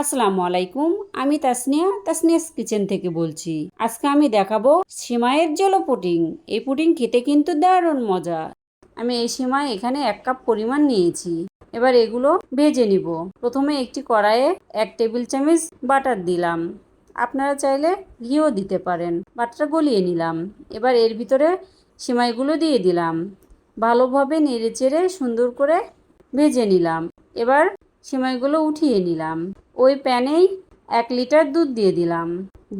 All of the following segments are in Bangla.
আসসালামু আলাইকুম, আমি তাসনিয়া, তাসনিয়াস কিচেন থেকে বলছি। আজকে আমি দেখাবো সিমাইয়ের জেলো পুডিং। এই পুডিং খেতে কিন্তু দারুণ মজা। আমি এই সিমাই এখানে এক কাপ পরিমাণ নিয়েছি। এবার এগুলো ভেজে নিব। প্রথমে একটি কড়াইয়ে এক টেবিল চামচ বাটার দিলাম। আপনারা চাইলে ঘিও দিতে পারেন। বাটারটা গলিয়ে নিলাম। এবার এর ভিতরে সিমাইগুলো দিয়ে দিলাম। ভালোভাবে নেড়ে চেড়ে সুন্দর করে ভেজে নিলাম। এবার সিমাইগুলো উঠিয়ে নিলাম। ওই প্যানেই এক লিটার দুধ দিয়ে দিলাম।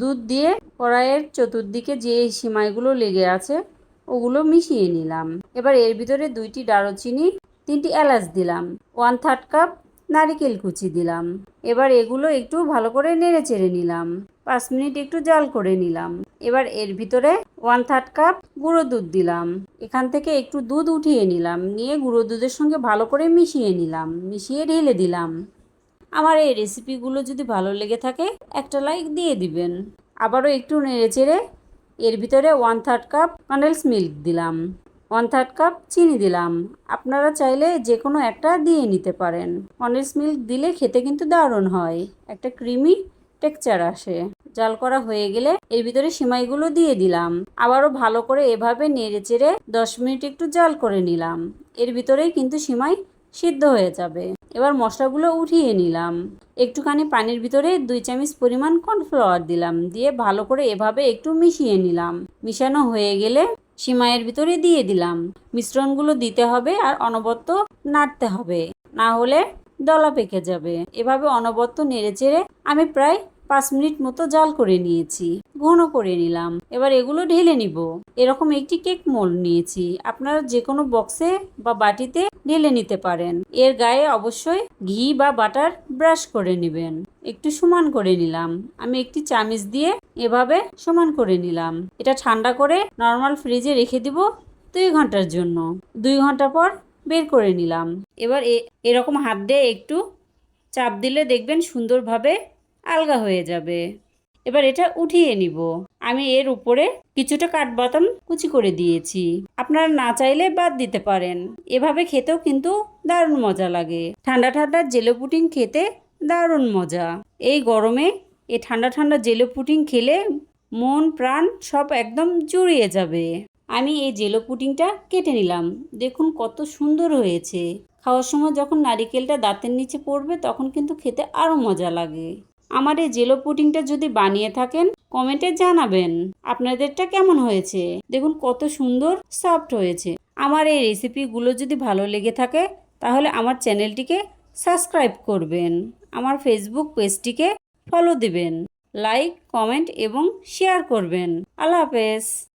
দুধ দিয়ে কড়াইয়ের চতুর্দিকে যে সিমাইগুলো লেগে আছে, ওগুলো মিশিয়ে নিলাম। এবার এর ভিতরে দুইটি দারুচিনি, তিনটি এলাচ দিলাম। ওয়ান থার্ড কাপ নারিকেল কুচি দিলাম। এবার এগুলো একটু ভালো করে নেড়ে চেড়ে নিলাম। পাঁচ মিনিট একটু জাল করে নিলাম। এবার এর ভিতরে ওয়ান থার্ড কাপ গুঁড়ো দুধ দিলাম। এখান থেকে একটু দুধ উঠিয়ে নিলাম। নিয়ে গুঁড়ো দুধের সঙ্গে ভালো করে মিশিয়ে নিলাম। মিশিয়ে ঢেলে দিলাম। আমার এই রেসিপিগুলো যদি ভালো লেগে থাকে, একটা লাইক দিয়ে দিবেন। আবারও একটু নেড়ে চেড়ে এর ভিতরে one third cup condense milk দিলাম। ওয়ান থার্ড কাপ চিনি দিলাম। আপনারা চাইলে যে কোনো একটা দিয়ে নিতে পারেন। কন্ডেন্স মিল্ক দিলে খেতে কিন্তু দারুণ হয়। একটা ক্রিমি টেক্সচার আসে। জাল করা হয়ে গেলে এর ভিতরে সিমাইগুলো দিয়ে দিলাম। আবারও ভালো করে এভাবে নেড়ে চেড়ে দশ মিনিট একটু জাল করে নিলাম। এর ভিতরেই কিন্তু সিমাই সিদ্ধ হয়ে যাবে। এবার মশলাগুলো উঠিয়ে নিলাম। একটুখানি পানির ভিতরে দুই চামচ পরিমাণ কর্নফ্লাওয়ার দিলাম। দিয়ে ভালো করে এভাবে একটু মিশিয়ে নিলাম। মিশানো হয়ে গেলে সিমাইয়ের ভিতরে দিয়ে দিলাম। মিশ্রণগুলো দিতে হবে আর অনবদ্য নাড়তে হবে। না হলে দলা পেকে যাবে। এভাবে অনবদ্য নেড়ে চেড়ে আমি প্রায় পাঁচ মিনিট মতো জাল করে নিয়েছি, ঘন করে নিলাম। এবার এগুলো ঢেলে নিব। এরকম একটি কেক মোল নিয়েছি। আপনারা যে কোনো বক্সে বা বাটিতে ঢেলে নিতে পারেন। এর গায়ে অবশ্যই ঘি বা বাটার ব্রাশ করে নেবেন। একটু সমান করে নিলাম। আমি একটি চামিচ দিয়ে এভাবে সমান করে নিলাম। এটা ঠান্ডা করে নর্মাল ফ্রিজে রেখে দিব দুই ঘণ্টার জন্য। দুই ঘণ্টা পর বের করে নিলাম। এবার এরকম হাত দিয়ে একটু চাপ দিলে দেখবেন সুন্দরভাবে আলগা হয়ে যাবে। এবার এটা উঠিয়ে নিব। আমি এর উপরে কিছুটা কাঠবাদাম কুচি করে দিয়েছি। আপনারা না চাইলে বাদ দিতে পারেন। এভাবে খেতেও কিন্তু দারুণ মজা লাগে। ঠান্ডা ঠান্ডা জেলো পুটিং খেতে দারুণ মজা। এই গরমে এই ঠান্ডা ঠান্ডা জেলো পুটিং খেলে মন, প্রাণ সব একদম জুড়িয়ে যাবে। আমি এই জেলো পুটিংটা কেটে নিলাম। দেখুন কত সুন্দর হয়েছে। খাওয়ার সময় যখন নারিকেলটা দাঁতের নিচে পড়বে তখন কিন্তু খেতে আরও মজা লাগে। আমার এই জেলো পুডিংটা যদি বানিয়ে থাকেন, কমেন্টে জানাবেন। আপনাদেরটা কেমন হয়েছে? দেখুন কত সুন্দর, সফট হয়েছে। আমার এই রেসিপিগুলো যদি ভালো লেগে থাকে, তাহলে আমার চ্যানেলটিকে সাবস্ক্রাইব করবেন। আমার ফেসবুক পেজটিকে ফলো দিবেন, লাইক, কমেন্ট এবং শেয়ার করবেন। আল্লাহ হাফেজ।